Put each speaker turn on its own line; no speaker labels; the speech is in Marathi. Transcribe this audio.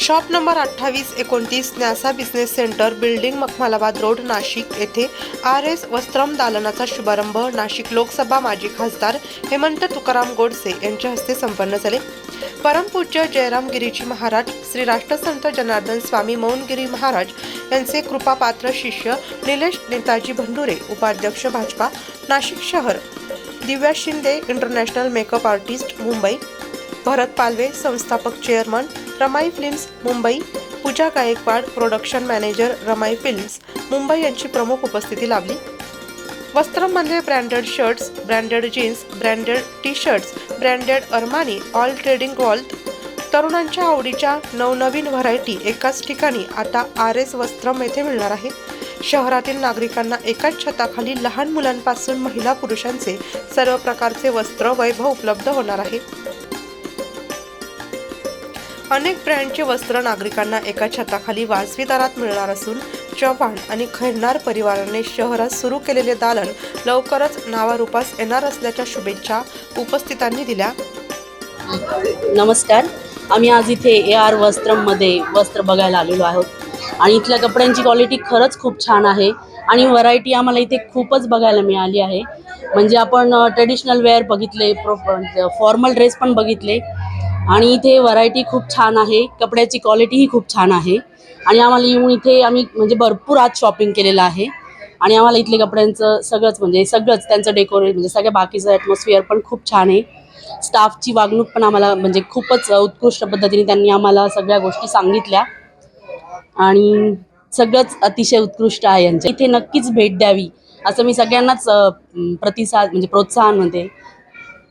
शॉप नंबर अठ्ठावीस एकोणतीस Nyasa business centre building Makhmalabad road Nashik. येथे आर एस वस्त्रम दालनाचा शुभारंभ. नाशिक लोकसभा माजी खासदार हेमंत तुकाराम गोडसे यांच्या हस्ते संपन्न झाले. परमपूज्य जयराम गिरीजी महाराज श्री राष्ट्रसंत जनार्दन स्वामी मौनगिरी महाराज यांचे कृपापात्र शिष्य निलेश नेताजी भंडुरे उपाध्यक्ष भाजपा नाशिक शहर. Divya Shinde international makeup artist Mumbai. Bharat Palve संस्थापक chairman Ramai films Mumbai Pooja Gaikwad production manager Ramai films Mumbai यांची प्रमुख उपस्थिती लाभली. वस्त्रमध्ये branded shirts branded jeans branded T shirts branded Armani all trading Walt तरुणांच्या आवडीच्या नवनवीन व्हरायटी एकाच ठिकाणी आता आर एस वस्त्रम येथे मिळणार आहे. शहरातील नागरिकांना एकाच छताखाली लहान मुलांपासून महिला पुरुषांचे सर्व प्रकारचे वस्त्र वैभव उपलब्ध होणार आहे. अनेक ब्रँडचे वस्त्र नागरिकांना एका छताखाली वाजवी दरात मिळणार असून चव्हाण आणि खैरनार परिवाराने शहरात सुरू केलेले दालन लवकरच नावारूपास येणार असल्याच्या शुभेच्छा उपस्थितांनी दिल्या.
नमस्कार. आम्ही आज इथे ए आर वस्त्रममध्ये वस्त्र बघायला आलेलो आहोत. आणि इथल्या कपड्यांची क्वालिटी खरंच खूप छान आहे. आणि व्हरायटी आम्हाला इथे खूपच बघायला मिळाली आहे. म्हणजे आपण ट्रेडिशनल वेअर बघितले प्रो फॉर्मल ड्रेस पण बघितले. आणि इथे व्हरायटी खूप छान आहे. कपड्याची क्वालिटीही खूप छान आहे. आणि आम्हाला येऊन इथे आम्ही म्हणजे भरपूर आज शॉपिंग केलेलं आहे. आणि आम्हाला इथले कपड्यांचं सगळंच म्हणजे सगळंच त्यांचं डेकोरेट म्हणजे सगळ्या बाकीचं ॲटमॉस्फिअर पण खूप छान आहे. स्टाफची वागणूक पण आम्हाला म्हणजे खूपच उत्कृष्ट पद्धतीने त्यांनी आम्हाला सगळ्या गोष्टी सांगितल्या. आणि सगळंच अतिशय उत्कृष्ट आहे यांच्या इथे नक्कीच भेट द्यावी असं मी सगळ्यांनाच प्रतिसाद म्हणजे प्रोत्साहन म्हणते.